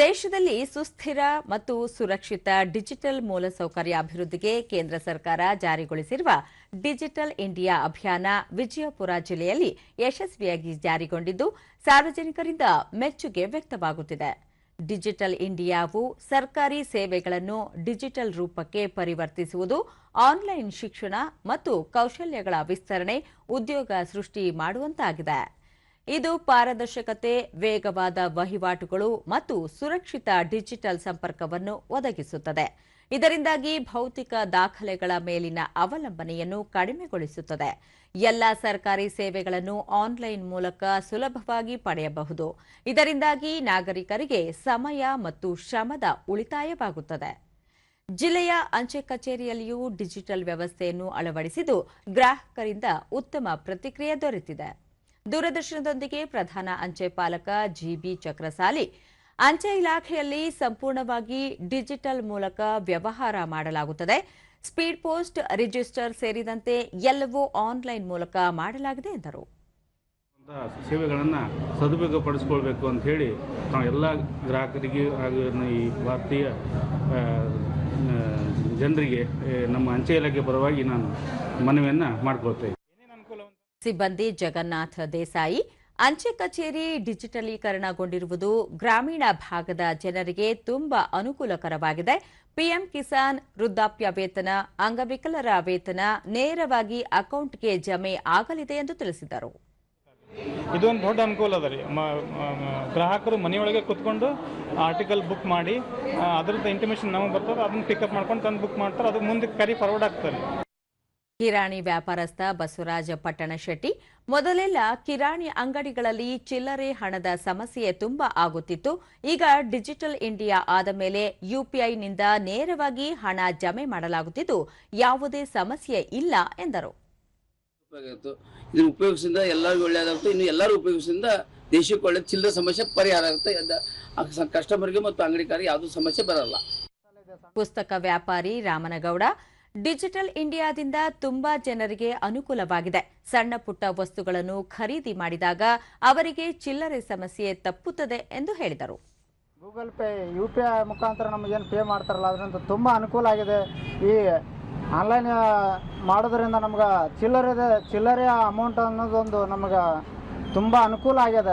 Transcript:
ದೇಶದಲ್ಲಿ ಸುಸ್ಥಿರ ಮತ್ತು ಸುರಕ್ಷಿತ ಡಿಜಿಟಲ್ ಮೂಲಸೌಕರ್ಯ ಅಭಿವೃದ್ಧಿಗೆ ಕೇಂದ್ರ ಸರ್ಕಾರ ಜಾರಿಗೊಳಿಸಿರುವ ಡಿಜಿಟಲ್ ಇಂಡಿಯಾ ಅಭಿಯಾನ ವಿಜಯಪುರ ಜಿಲ್ಲೆಯಲ್ಲಿ ಯಶಸ್ವಿಯಾಗಿ ಜಾರಿಗೊಂಡಿದ್ದು, ಸಾರ್ವಜನಿಕರಿಂದ ಮೆಚ್ಚುಗೆ ವ್ಯಕ್ತವಾಗುತ್ತಿದೆ. ಡಿಜಿಟಲ್ ಇಂಡಿಯಾವು ಸರ್ಕಾರಿ ಸೇವೆಗಳನ್ನು ಡಿಜಿಟಲ್ ರೂಪಕ್ಕೆ ಪರಿವರ್ತಿಸುವುದು, ಆನ್ಲೈನ್ ಶಿಕ್ಷಣ ಮತ್ತು ಕೌಶಲ್ಯಗಳ ವಿಸ್ತರಣೆ ಉದ್ಯೋಗ ಸೃಷ್ಟಿ ಮಾಡುವಂತಾಗಿದೆ. ಇದು ಪಾರದರ್ಶಕತೆ, ವೇಗವಾದ ವಹಿವಾಟುಗಳು ಮತ್ತು ಸುರಕ್ಷಿತ ಡಿಜಿಟಲ್ ಸಂಪರ್ಕವನ್ನು ಒದಗಿಸುತ್ತದೆ. ಇದರಿಂದಾಗಿ ಭೌತಿಕ ದಾಖಲೆಗಳ ಮೇಲಿನ ಅವಲಂಬನೆಯನ್ನು ಕಡಿಮೆಗೊಳಿಸುತ್ತದೆ. ಎಲ್ಲ ಸರ್ಕಾರಿ ಸೇವೆಗಳನ್ನು ಆನ್ಲೈನ್ ಮೂಲಕ ಸುಲಭವಾಗಿ ಪಡೆಯಬಹುದು. ಇದರಿಂದಾಗಿ ನಾಗರಿಕರಿಗೆ ಸಮಯ ಮತ್ತು ಶ್ರಮದ ಉಳಿತಾಯವಾಗುತ್ತದೆ. ಜಿಲ್ಲೆಯ ಅಂಚೆ ಕಚೇರಿಯಲ್ಲಿಯೂ ಡಿಜಿಟಲ್ ವ್ಯವಸ್ಥೆಯನ್ನು ಅಳವಡಿಸಿದ್ದು ಗ್ರಾಹಕರಿಂದ ಉತ್ತಮ ಪ್ರತಿಕ್ರಿಯೆ ದೊರೆತಿದೆ. ದೂರದರ್ಶನದೊಂದಿಗೆ ಪ್ರಧಾನ ಅಂಚೆ ಪಾಲಕ ಜಿಬಿ ಚಕ್ರಸಾಲಿ. ಅಂಚೆ ಇಲಾಖೆಯಲ್ಲಿ ಸಂಪೂರ್ಣವಾಗಿ ಡಿಜಿಟಲ್ ಮೂಲಕ ವ್ಯವಹಾರ ಮಾಡಲಾಗುತ್ತದೆ. ಸ್ಪೀಡ್ ಪೋಸ್ಟ್, ರಿಜಿಸ್ಟರ್ ಸೇರಿದಂತೆ ಎಲ್ಲವೂ ಆನ್ಲೈನ್ ಮೂಲಕ ಮಾಡಲಾಗಿದೆ ಎಂದರು. ಸೇವೆಗಳನ್ನು ಸದುಪಯೋಗಪಡಿಸ್ಕೊಳ್ಬೇಕು ಅಂತ ಹೇಳಿ ನಾವು ಎಲ್ಲ ಗ್ರಾಹಕರಿಗೆ ಹಾಗೂ ಈ ಭಾರತೀಯ ಜನರಿಗೆ, ನಮ್ಮ ಅಂಚೆ ಇಲಾಖೆ ಪರವಾಗಿ ನಾನು ಮನವಿಯನ್ನು ಮಾಡ್ಕೊಳ್ತೇವೆ ಸಿಬ್ಬಂದಿ ಜಗನ್ನಾಥ ದೇಸಾಯಿ, ಅಂಚೆ ಕಚೇರಿ ಡಿಜಿಟಲೀಕರಣಗೊಂಡಿರುವುದು ಗ್ರಾಮೀಣ ಭಾಗದ ಜನರಿಗೆ ತುಂಬಾ ಅನುಕೂಲಕರವಾಗಿದೆ. ಪಿಎಂ ಕಿಸಾನ್ ವೃದ್ಧಾಪ್ಯ ವೇತನ, ಅಂಗವಿಕಲರ ವೇತನ ನೇರವಾಗಿ ಅಕೌಂಟ್ಗೆ ಜಮೆ ಆಗಲಿದೆ ಎಂದು ತಿಳಿಸಿದರು. ಇದೊಂದು ದೊಡ್ಡ ಅನುಕೂಲ ಅದ ರೀ. ಗ್ರಾಹಕರು ಮನೆಯೊಳಗೆ ಕುತ್ಕೊಂಡು ಆರ್ಟಿಕಲ್ ಬುಕ್ ಮಾಡಿ ಅದರದ್ದು ಇಂಟಿಮೇಷನ್ ನಮಗೆ ಬರ್ತದೆ, ಅದನ್ನು ಪಿಕಪ್ ಮಾಡ್ಕೊಂಡು ತಂದು ಬುಕ್ ಮಾಡ್ತಾರೆ ಅದು ಮುಂದೆ ಕರಿ ಫಾರ್ವರ್ಡ್ ಆಗ್ತಾರೆ ಕಿರಾಣಿ ವ್ಯಾಪಾರಸ್ಥ ಬಸವರಾಜ ಪಟ್ಟಣಶೆಟ್ಟಿ ಮೊದಲೆಲ್ಲ ಕಿರಾಣಿ ಅಂಗಡಿಗಳಲ್ಲಿ ಚಿಲ್ಲರೆ ಹಣದ ಸಮಸ್ಯೆ ತುಂಬಾ ಆಗುತ್ತಿತ್ತು. ಈಗ ಡಿಜಿಟಲ್ ಇಂಡಿಯಾ ಆದ ಮೇಲೆ ಯುಪಿಐನಿಂದ ನೇರವಾಗಿ ಹಣ ಜಮೆ ಮಾಡಲಾಗುತ್ತಿದ್ದು ಯಾವುದೇ ಸಮಸ್ಯೆ ಇಲ್ಲ ಎಂದರು. ಇದು ಉಪಯೋಗಿಸಿದ ಎಲ್ಲರಿಗೂ ಒಳ್ಳೆಯದಾಗುತ್ತೆ. ಇನ್ನು ಎಲ್ಲರೂ ಉಪಯೋಗಿಸಿದ ದೇಶಕ್ಕೆ ಒಳ್ಳೆ ಚಿಲ್ಲರೆ ಸಮಸ್ಯೆ ಪರಿಹಾರ ಆಗುತ್ತೆ. ಕಸ್ಟಮರ್ಗೆ ಮತ್ತು ಅಂಗಡಿಕಾರಿಗೆ ಯಾವುದೂ ಸಮಸ್ಯೆ ಬರಲ್ಲ. ಪುಸ್ತಕ ವ್ಯಾಪಾರಿ ರಾಮನಗೌಡ ಡಿಜಿಟಲ್ ಇಂಡಿಯಾದಿಂದ ತುಂಬಾ ಜನರಿಗೆ ಅನುಕೂಲವಾಗಿದೆ. ಸಣ್ಣ ಪುಟ್ಟ ವಸ್ತುಗಳನ್ನು ಖರೀದಿ ಮಾಡಿದಾಗ ಅವರಿಗೆ ಚಿಲ್ಲರೆ ಸಮಸ್ಯೆ ತಪ್ಪುತ್ತದೆ ಎಂದು ಹೇಳಿದರು. Google pay, U P I ಮುಖಾಂತರ ನಮಗೇನು ಪೇ ಮಾಡ್ತಾರಲ್ಲ, ಅದರಿಂದ ತುಂಬ ಅನುಕೂಲ ಆಗಿದೆ. ಈ ಆನ್ಲೈನ್ ಮಾಡೋದ್ರಿಂದ ನಮ್ಗೆ ಚಿಲ್ಲರೆ ಚಿಲ್ಲರೆ ಅಮೌಂಟ್ ಅನ್ನೋದೊಂದು ನಮ್ಗೆ ತುಂಬ ಅನುಕೂಲ ಆಗ್ಯದ.